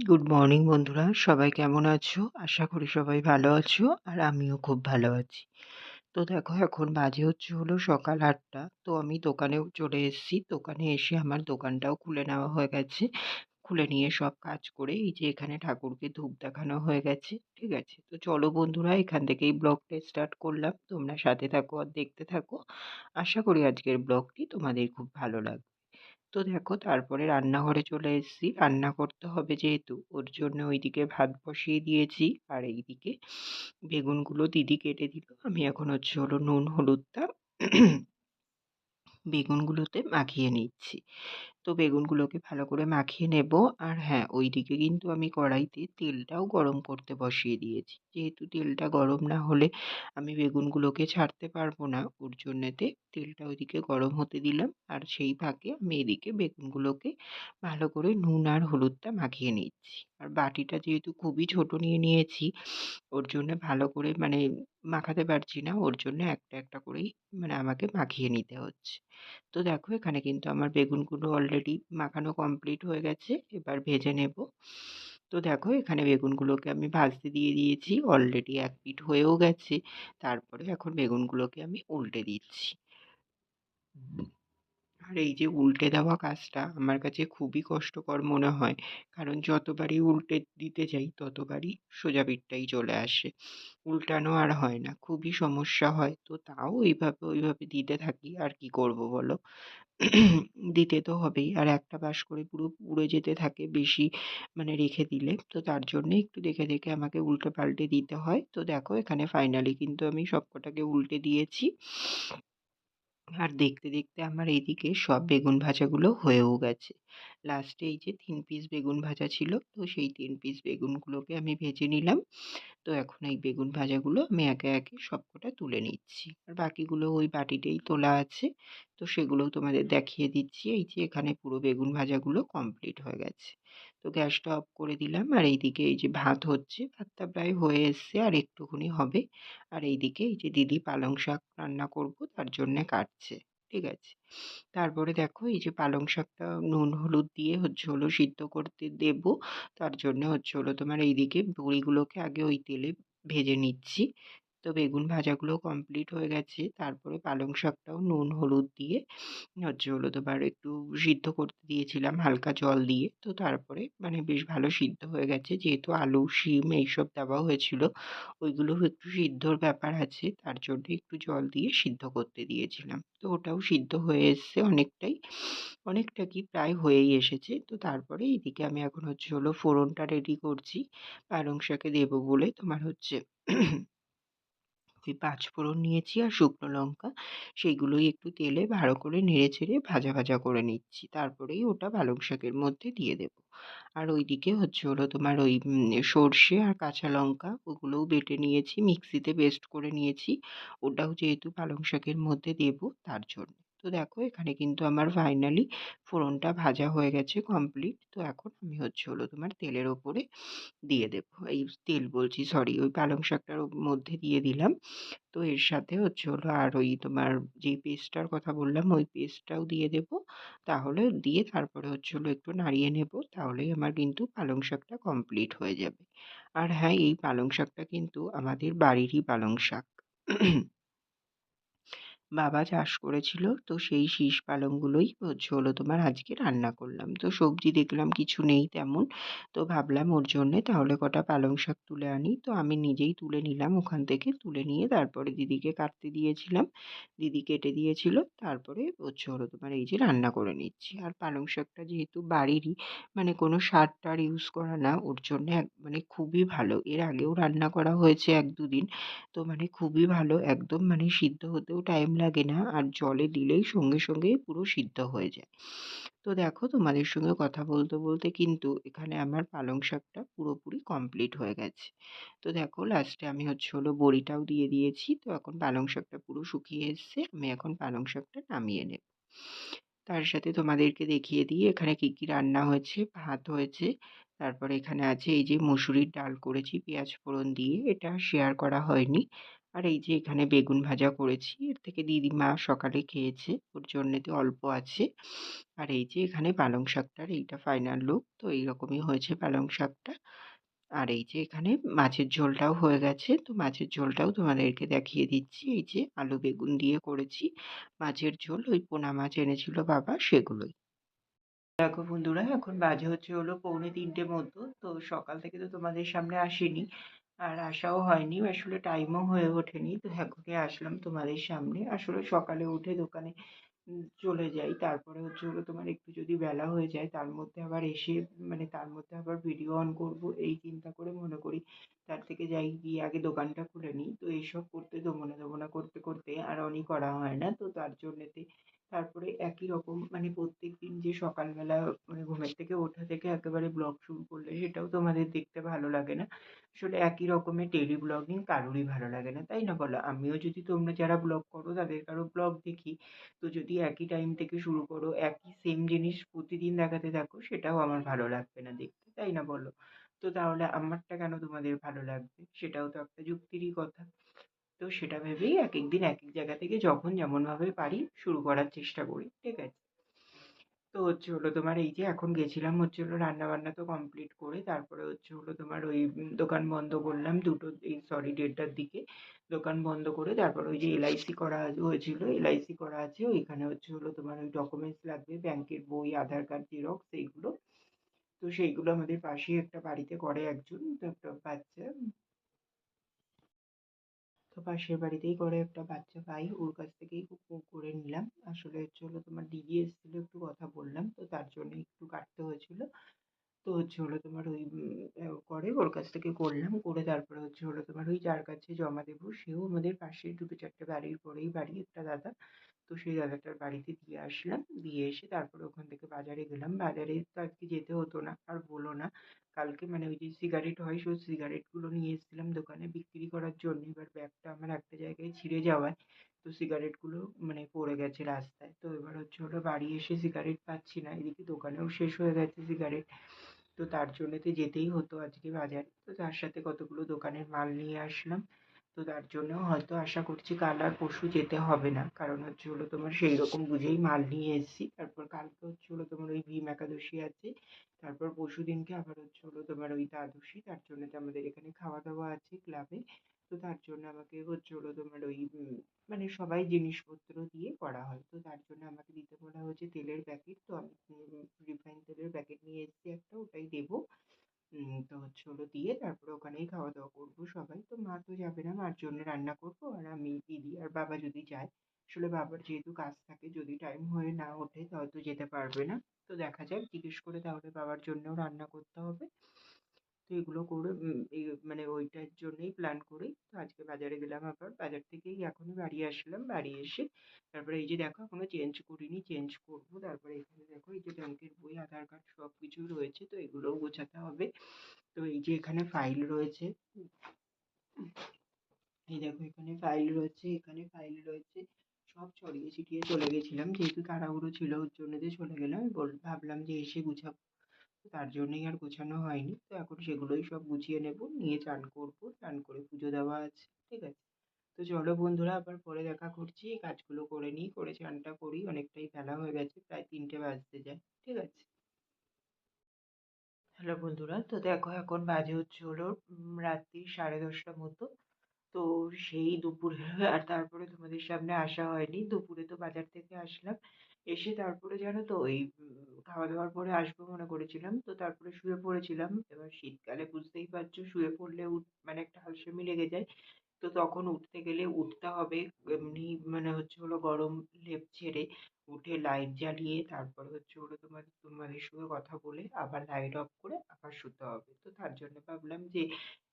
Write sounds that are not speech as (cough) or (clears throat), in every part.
Good morning বন্ধুরা। সবাই কেমন আছো? আশা করি সবাই ভালো আছো, আর আমিও খুব ভালো আছি। তো দেখো, এখন বাজে হচ্ছে হলো সকাল আটটা। তো আমি দোকানেও চলে এসেছি। দোকানে এসে আমার দোকানটাও খুলে নেওয়া হয়ে গেছে। খুলে নিয়ে সব কাজ করে এই যে এখানে ঠাকুরকে ধূপ দেখানো হয়ে গেছে, ঠিক আছে? তো চলো বন্ধুরা, এখান থেকেই ব্লগটা স্টার্ট করলাম। তোমরা সাথে থাকো আর দেখতে থাকো। আশা করি আজকের ব্লগটি তোমাদের খুব ভালো লাগবে। তো দেখো তারপরে রান্নাঘরে চলে এসেছি। রান্না করতে হবে যেহেতু, ওর জন্য ওইদিকে ভাত বসিয়ে দিয়েছি। আর এইদিকে বেগুনগুলো দিদি কেটে দিল। আমি এখন হচ্ছে হলো নুন, হলুদটা বেগুনগুলোতে মাখিয়ে নিচ্ছি। তো বেগুনগুলোকে ভালো করে মাখিয়ে নেব। আর হ্যাঁ ওইদিকে কিন্তু আমি কড়াইতে তেলটাও গরম করতে বসিয়ে দিয়েছি। যেহেতু তেলটা গরম না হলে আমি বেগুনগুলোকে ছাড়তে পারব না, ওর জন্যেতে তেলটা ওইদিকে গরম হতে দিলাম। আর সেই ফাঁকে আমি এদিকে বেগুনগুলোকে ভালো করে নুন আর হলুদটা মাখিয়ে নিচ্ছি। আর বাটিটা যেহেতু খুবই ছোট নিয়ে নিয়েছি, ওর জন্য ভালো করে মানে মাখাতে পারছি না। ওর জন্য একটা একটা করেই মানে আমাকে মাখিয়ে নিতে হচ্ছে। তো দেখো, এখানে কিন্তু আমার বেগুনগুলো অলরেডি মাখানো কমপ্লিট হয়ে গেছে, এবার ভেজে নেব। তো দেখো, এখানে বেগুনগুলোকে আমি ভাজতে দিয়ে দিয়েছি অলরেডি এক পিঠ হয়েও গেছে। তারপরে এখন বেগুনগুলোকে আমি উল্টে দিচ্ছি। আর এই যে উল্টে দেওয়া কাজটা আমার কাছে খুবই কষ্টকর মনে হয়। কারণ যতবারই উল্টে দিতে যাই ততবারই সোজা পিঠটাই চলে আসে। উল্টানো আর হয় না, খুবই সমস্যা হয়। তো তাও ওইভাবে ওইভাবে দিতে থাকি, আর কি করব বলো? দিতে তো হবেই। আর একটা পাশ করে পুরো পুড়ে যেতে থাকে বেশি মানে রেখে দিলে। তো তার জন্যে একটু দেখে দেখে আমাকে উল্টে পাল্টে দিতে হয়। তো দেখো এখানে ফাইনালি কিন্তু আমি সবকটাকে উল্টে দিয়েছি। আর দেখতে দেখতে আমার এইদিকে সব বেগুন ভাজাগুলো হয়েও গেছে। লাস্টে এই যে তিন পিস বেগুন ভাজা ছিল, তো সেই তিন পিস বেগুনগুলোকে আমি ভেজে নিলাম। তো এখন এই বেগুন ভাজাগুলো আমি একে একে সবকটা তুলে নিচ্ছি। আর বাকিগুলো ওই বাটিতেই তোলা আছে। তো সেগুলোও তোমাদের দেখিয়ে দিচ্ছি। এই যে এখানে পুরো বেগুন ভাজাগুলো কমপ্লিট হয়ে গেছে। তো গ্যাসটা অফ করে দিলাম। আর এইদিকে এই যে ভাত হচ্ছে, ভাতটা প্রায় হয়ে এসছে আর একটুখানি হবে। আর এইদিকে এই যে দিদি পালং শাক রান্না করব, তার জন্যে কাটছে। ঠিক আছে। তারপরে দেখো এই যে পালং শাকটা নুন, হলুদ দিয়ে হচ্ছে হলো সিদ্ধ করতে দেব। তার জন্য হচ্ছে হলো তোমার এইদিকে বড়িগুলোকে আগে ওই তেলে ভেজে নিচ্ছি। তো বেগুন ভাজাগুলো কমপ্লিট হয়ে গেছে। তারপরে পালং শাকটাও নুন, হলুদ দিয়ে, হচ্ছে হলো তোমার একটু সিদ্ধ করতে দিয়েছিলাম হালকা জল দিয়ে। তো তারপরে মানে বেশ ভালো সিদ্ধ হয়ে গেছে। যেহেতু আলু, শিম এইসব দেওয়া হয়েছিল, ওইগুলো একটু সিদ্ধর ব্যাপার আছে। তার জন্য একটু জল দিয়ে সিদ্ধ করতে দিয়েছিলাম। তো ওটাও সিদ্ধ হয়ে এসছে অনেকটাই, অনেকটা কি প্রায় হয়েই এসেছে। তো তারপরে এইদিকে আমি এখন হচ্ছে হলো ফোড়নটা রেডি করছি। পালং শাকে দেবো বলে তোমার হচ্ছে ওই পাঁচফোড়ন নিয়েছি আর শুকনো লঙ্কা। সেইগুলোই একটু তেলে ভালো করে নেড়ে চেড়ে ভাজা ভাজা করে নিচ্ছি। তারপরেই ওটা পালং শাকের মধ্যে দিয়ে দেব। আর ওইদিকে হচ্ছে হলো তোমার ওই সর্ষে আর কাঁচা লঙ্কা ওগুলোও বেটে নিয়েছি, মিক্সিতে পেস্ট করে নিয়েছি। ওটাও যেহেতু পালং শাকের মধ্যে দেব, তার জন্য। তো দেখো এখানে কিন্তু আমার ফাইনালি ফোড়নটা ভাজা হয়ে গেছে কমপ্লিট তো এখন আমি হচ্ছে হলো তোমার তেলের ওপরে দিয়ে দেবো। এই তেল বলছি সরি ওই পালং শাকটার মধ্যে দিয়ে দিলাম। তো এর সাথে হচ্ছে হলো আর ওই তোমার যেই পেস্টটার কথা বললাম, ওই পেস্টটাও দিয়ে দেবো। তাহলে দিয়ে তারপরে হচ্ছে হলো একটু নাড়িয়ে নেব, তাহলেই আমার কিন্তু পালং শাকটা কমপ্লিট হয়ে যাবে। আর হ্যাঁ এই পালং শাকটা কিন্তু আমাদের বাড়িরই পালং শাক। বাবা চাষ করেছিল। তো সেই শীষ পালংগুলোই হচ্ছে হলো তোমার আজকে রান্না করলাম। তো সবজি দেখলাম কিছু নেই তেমন। তো ভাবলাম ওর জন্যে তাহলে কটা পালং শাক তুলে আনি। তো আমি নিজেই তুলে নিলাম ওখান থেকে। তুলে নিয়ে তারপরে দিদিকে কাটতে দিয়েছিলাম। দিদি কেটে দিয়েছিল। তারপরে হচ্ছে হলো তোমার এই যে রান্না করে নিচ্ছি। আর পালং শাকটা যেহেতু বাড়িরই মানে কোনো সার টার ইউজ করা না, ওর জন্যে মানে খুবই ভালো। এর আগেও রান্না করা হয়েছে এক দুদিন। তো মানে খুবই ভালো। একদম মানে সিদ্ধ হতেও টাইম লাগে না আর জলে দিলেই সঙ্গে সঙ্গেই পুরো সিদ্ধ হয়ে যায়। তো দেখো তোমাদের সঙ্গে কথা বলতে বলতে কিন্তু এখানে আমার পালং শাকটা পুরোপুরি কমপ্লিট হয়ে গেছে। তো দেখো লাস্টে আমি হচ্ছে হলো বড়িটাও দিয়ে দিয়েছি। তো এখন পালং শাকটা পুরো শুকিয়ে এসছে। আমি এখন পালং শাকটা নামিয়ে নেব। তার সাথে তোমাদেরকে দেখিয়ে দিই এখানে কী কী রান্না হয়েছে, ভাত হয়েছে। তারপরে এখানে আছে এই যে মুসুরির ডাল করেছি, পেঁয়াজ ফোড়ন দিয়ে। এটা শেয়ার করা হয়নি। আর এই যে এখানে বেগুন ভাজা করেছি, এর থেকে দিদিমা সকালে খেয়েছে, ওর জন্যেতে অল্প আছে। আর এই যে এখানে পালং শাকটার এইটা ফাইনাল লুক তো এইরকমই হয়েছে পালং শাকটা। আর এই যে এখানে মাছের ঝোলটাও হয়ে গেছে, তো মাছের ঝোলটাও তোমাদেরকে দেখিয়ে দিচ্ছি। এই যে আলু বেগুন দিয়ে করেছি, মাছের ঝোল, ওই পোনা মাছ এনেছিল বাবা সেগুলোই। দেখো বন্ধুরা, এখন বাজে হচ্ছে হলো পৌনে তিনটে মতো, তো সকাল থেকে তো তোমাদের সামনে আসিনি। আর আসাও হয়নি, আসলে টাইমও হয়ে ওঠেনি। তো এখনই আসলাম তোমাদের সামনে। আসলে সকালে উঠে দোকানে চলে যাই। তারপরে হচ্ছে হলো তোমার একটু যদি বেলা হয়ে যায়, তার মধ্যে আবার এসে মানে তার মধ্যে আবার ভিডিও অন করব। এই চিন্তা করে মনে করি, তার থেকে যাই গিয়ে আগে দোকানটা খুলে নিই। তো এইসব করতে দোমনা দোমনা করতে করতে আর অনই করা হয় না। তো তার জন্যেতে তারপরে একই রকম মানে প্রত্যেক দিন যে সকালবেলা মানে ঘুমের থেকে ওঠা থেকে একেবারে ব্লগ শুরু করলে সেটাও তোমাদের দেখতে ভালো লাগে না। আসলে একই রকমের ডেইলি ব্লগিং কারোরই ভালো লাগে না, তাই না বলো? আমিও যদি তোমরা যারা ব্লগ করো তাদের কারও ব্লগ দেখি। তো যদি একই টাইম থেকে শুরু করো, একই সেম জিনিস প্রতিদিন দেখাতে থাকো, সেটাও আমার ভালো লাগবে না দেখতে, তাই না বলো? তো তাহলে আমারটা কেন তোমাদের ভালো লাগবে? সেটাও তো একটা যুক্তিরই কথা। তো সেটা ভেবেই এক এক দিন এক এক জায়গা থেকে যখন যেমনভাবে পারি শুরু করার চেষ্টা করি, ঠিক আছে? তো হচ্ছে হলো তোমার এই যে এখন গেছিলাম হচ্ছে হলো রান্না বান্না তো কমপ্লিট করে তারপরে হচ্ছে হলো তোমার ওই দোকান বন্ধ করলাম দুটো, এই সরি দেড়টার দিকে। দোকান বন্ধ করে তারপর ওই যে এলআইসি করা হয়েছিল এলআইসি করা আছে, ওইখানে হচ্ছে হলো তোমার ওই ডকুমেন্টস লাগবে, ব্যাংকের বই, আধার কার্ড জেরক্স এইগুলো। তো সেইগুলো আমাদের পাশেই একটা বাড়িতে করে একজন, তো একটা বাচ্চা। পাশের বাড়িতেই করে একটা বাচ্চা পাই, ওর কাছ থেকেই করে নিলাম। আসলে হচ্ছে হলো তোমার দিদি এসেছিল একটু কথা বললাম, তো তার জন্য একটু কাটতে হয়েছিল। তো হচ্ছে হলো তোমার ওই করে ওর কাছ থেকে করলাম, করে তারপরে হচ্ছে হলো তোমার ওই যার কাছে জমা দেবো, সেও আমাদের পাশে দুটো চারটে বাড়ির পরেই বাড়ি, একটা দাদা। তো সেই দাদাটার বাড়িতে দিয়ে আসলাম, দিয়ে এসে তারপরে ওখান থেকে বাজারে গেলাম। বাজারে তো আজকে যেতে হতো না, আর বলো না। কালকে মানে ওই যে সিগারেট হয়, সেই সিগারেটগুলো নিয়ে এসেছিলাম দোকানে বিক্রি করার জন্য। এবার ব্যাগটা আমার একটা জায়গায় ছিঁড়ে যাওয়ায়, তো সিগারেটগুলো মানে পড়ে গেছে রাস্তায়। তো এবার হচ্ছে হলো বাড়ি এসে সিগারেট পাচ্ছি না, এদিকে দোকানেও শেষ হয়ে গেছে সিগারেট তো তার জন্যতে যেতেই হতো আজকে বাজারে। তো তার সাথে কতগুলো দোকানের মাল নিয়ে আসলাম। তো তার জন্য হয়তো আশা করছি কাল আর পরশু যেতে হবে না। কারণ হচ্ছে হলো তোমার সেই রকম বুঝেই মাল নিয়ে এসেছি। তারপর কালকে হচ্ছে হলো তোমার ওই ভীম একাদশী আছে। তারপর পরশু দিনকে আবার হচ্ছে হলো তোমার ওই দ্বাদশী। তার জন্য তো আমাদের এখানে খাওয়া দাওয়া আছে ক্লাবে। তো তার জন্য আমাকে হচ্ছে হলো তোমার ওই মানে সবাই জিনিসপত্র দিয়ে করা হয়। তো তার জন্য আমাকে দিতে বলা হয়েছে তেলের প্যাকেট। তো আমি রিফাইন তেলের প্যাকেট নিয়ে এসেছি একটা, ওটাই দেবো। তো হচ্ছে হলো দিয়ে তারপরে ওখানেই খাওয়া দাওয়া করব সবাই। তো মা তো যাবে না, মার জন্য রান্না করব আর আমি, দিদি আর বাবা যদি যায়, আসলে বাবার যেহেতু কাজ থাকে, যদি টাইম হয়ে না ওঠে তাহলে তো যেতে পারবে না। তো দেখা যাক, জিজ্ঞেস করে তাহলে বাবার জন্যও রান্না করতে হবে। তো এগুলো করে এই মানে ওইটার জন্যই প্ল্যান করেই তো আজকে বাজারে গেলাম আবার। বাজার থেকেই এখনই বাড়ি আসলাম, বাড়ি এসে তারপরে এই যে দেখো এখনও চেঞ্জ করিনি চেঞ্জ করব। তারপরে এখানে দেখো এই যে ব্যাংকের বই আধার কার্ড সব কিছুই রয়েছে তো এগুলোও গোছাতে হবে। তো এই যে এখানে ফাইল রয়েছে, এই দেখো এখানে ফাইল রয়েছে, এখানে ফাইল রয়েছে। সব ছড়িয়ে ছিটিয়ে চলে গেছিলাম। যেহেতু তাড়াহুড়ো ছিল ওর জন্য যে চলে গেলাম বল, ভাবলাম যে এসে গুছাবো। তার জন্যই আর গোছানো হয়নি। তো এখন সেগুলোই সব গুছিয়ে নেব, নিয়ে চান করব, চান করে পুজো দেওয়া আছে, ঠিক আছে? তো চলো বন্ধুরা, আবার পরে দেখা করছি। কাজগুলো করে নিই, করে চানটা করি, অনেকটাই বেলা হয়ে গেছে, প্রায় তিনটে বাজতে যায়, ঠিক আছে? হ্যালো বন্ধুরা, তো দেখো এখন বাজে হচ্ছে হলো রাত্রি সাড়ে দশটা মতো। তো সেই দুপুরে, আর তারপরে তোমাদের সামনে আসা হয়নি। দুপুরে তো বাজার থেকে আসলাম। এসে তারপরে জানো তো ওই খাওয়া দাওয়ার পরে আসব মনে করেছিলাম। তো তারপরে শুয়ে পড়েছিলাম। এবার শীতকালে বুঝতেই পারছ, শুয়ে পড়লে মানে একটা হালসেমি লেগে যায়। তো তখন উঠতে গেলে উঠতে হবে, এমনি মানে হচ্ছে হলো গরম লেপ ছেড়ে উঠে লাইট জ্বালিয়ে তারপর হচ্ছে হলো তোমার, তোমাদের সঙ্গে কথা বলে আবার লাইট অফ করে আবার শুতে হবে। তো তার জন্য ভাবলাম যে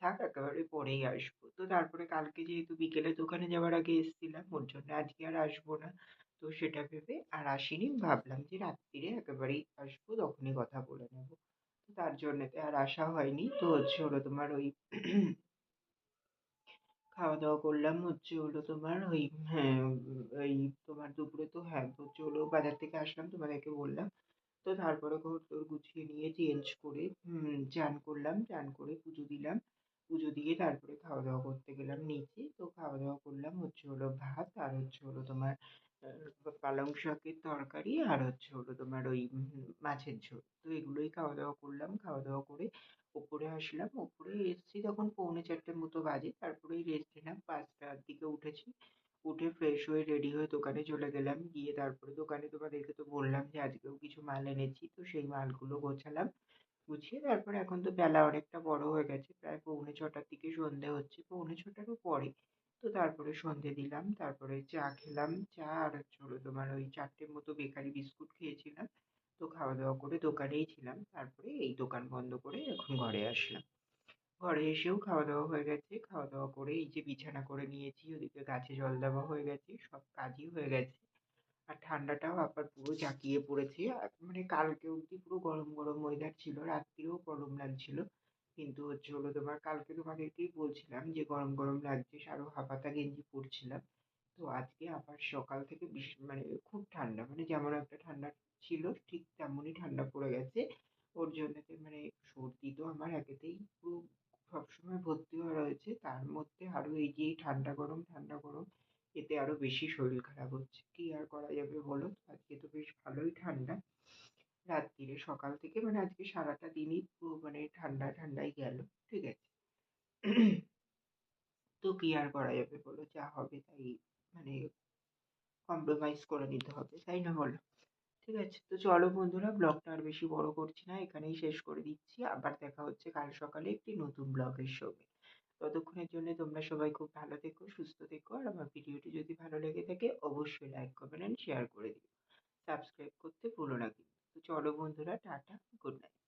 থাক, একেবারে পরেই আসব। তো তারপরে কালকে যেহেতু বিকেলে দোকানে যাওয়ার আগে এসেছিলাম, ওর জন্য আজকে আর আসব না। তো সেটা ভেবে আর আসিনি। ভাবলাম যে রাত্রিরে একেবারেই আসব, তখনই কথা বলে নেব। তার জন্যতে আর আসা হয়নি। তো হচ্ছে হলো তোমার ওই (clears throat) খাওয়া দাওয়া করলাম, হচ্ছে হলো তোমার ওই হ্যাঁ ওই তোমার দুপুরে তো হ্যাঁ হচ্ছে হলো বাজার থেকে আসলাম, তোমাদেরকে বললাম। তো তারপরে ঘর দোর গুছিয়ে নিয়ে চেঞ্জ করে চান করলাম। চান করে পুজো দিলাম। পুজো দিয়ে তারপরে খাওয়া দাওয়া করতে গেলাম নিচে। তো খাওয়া দাওয়া করলাম, হচ্ছে হলো ভাত আর হচ্ছে হলো তোমার পালং শাকের তরকারি আর হচ্ছে হলো তোমার ওই মাছের ঝোল। তো এগুলোই খাওয়া দাওয়া করলাম খাওয়া দাওয়া করে ওপরে আসলাম। ওপরে এসেছি তখন পৌনে চারটের মতো বাজে। তারপরেই রেস্ট নিলাম। পাঁচটার দিকে উঠেছি। উঠে ফ্রেশ হয়ে রেডি হয়ে দোকানে চলে গেলাম। গিয়ে তারপরে দোকানে তোমাদেরকে তো বললাম যে আজকেও কিছু মাল এনেছি। তো সেই মালগুলো গোছালাম, গুছিয়ে তারপরে এখন তো বেলা অনেকটা বড় হয়ে গেছে। প্রায় পৌনে ছটার দিকে সন্ধে হচ্ছে। পৌনে ছটারও পরে তো তারপরে সন্ধে দিলাম। তারপরে চা খেলাম। চা আর হলো তোমার ওই চারটের মতো বেকারি বিস্কুট খেয়েছিলাম। তো খাওয়া দাওয়া করে দোকানেই ছিলাম। তারপরে এই দোকান বন্ধ করে এখন ঘরে আসলাম। ঘরে এসেও খাওয়া দাওয়া হয়ে গেছে। খাওয়া দাওয়া করে এই যে বিছানা করে নিয়েছি। ওদিকে গাছে জল দেওয়া হয়ে গেছে। সব কাজই হয়ে গেছে। আর ঠান্ডাটাও আবার পুরো জাঁকিয়ে পড়েছে। মানে কালকে অবধি পুরো গরম গরম ওয়েদার ছিল। রাত্রিরেও গরম লাগছিল। কিন্তু হচ্ছে হলো তোমার কালকে তোমাদেরকেই বলছিলাম যে গরম গরম লাগছে আরও হাফাতা গেঞ্জি পরছিলাম। তো আজকে আবার সকাল থেকে বিশ মানে খুব ঠান্ডা মানে যেমন একটা ঠান্ডা ছিল, ঠিক তেমনই ঠান্ডা পড়ে গেছে। ওর জন্যতে মানে সর্দি তো আমার একেতেই পুরো সবসময় ভর্তি হয়ে রয়েছে। তার মধ্যে আরও এই যে ঠান্ডা গরম ঠান্ডা গরম, এতে আরও বেশি শরীর খারাপ হচ্ছে। কী আর করা যাবে বলো? আজকে তো বেশ ভালোই ঠান্ডা। রাত্রিরে সকাল থেকে মানে আজকে সারাটা দিনই পুরো মানে ঠান্ডা ঠান্ডাই গেল, ঠিক আছে? তো কী আর করা যাবে বলো? যা হবে তাই মানে কম্প্রোমাইজ করে নিতে হবে, তাই না বলো? ঠিক আছে, তো চলো বন্ধুরা ব্লগটা আর বেশি বড় করছি না, এখানেই শেষ করে দিচ্ছি। আবার দেখা হচ্ছে কাল সকালে একটি নতুন ব্লগের সঙ্গে ততক্ষণের জন্য তোমরা সবাই খুব ভালো থেকো, সুস্থ থেকো, আর আমার ভিডিওটি যদি ভালো লেগে থাকে, অবশ্যই লাইক কমেন্ট অ্যান্ড শেয়ার করে দিও। সাবস্ক্রাইব করতে ভুলো না কিন্তু। তো চলো বন্ধুরা টাটা গুড নাইট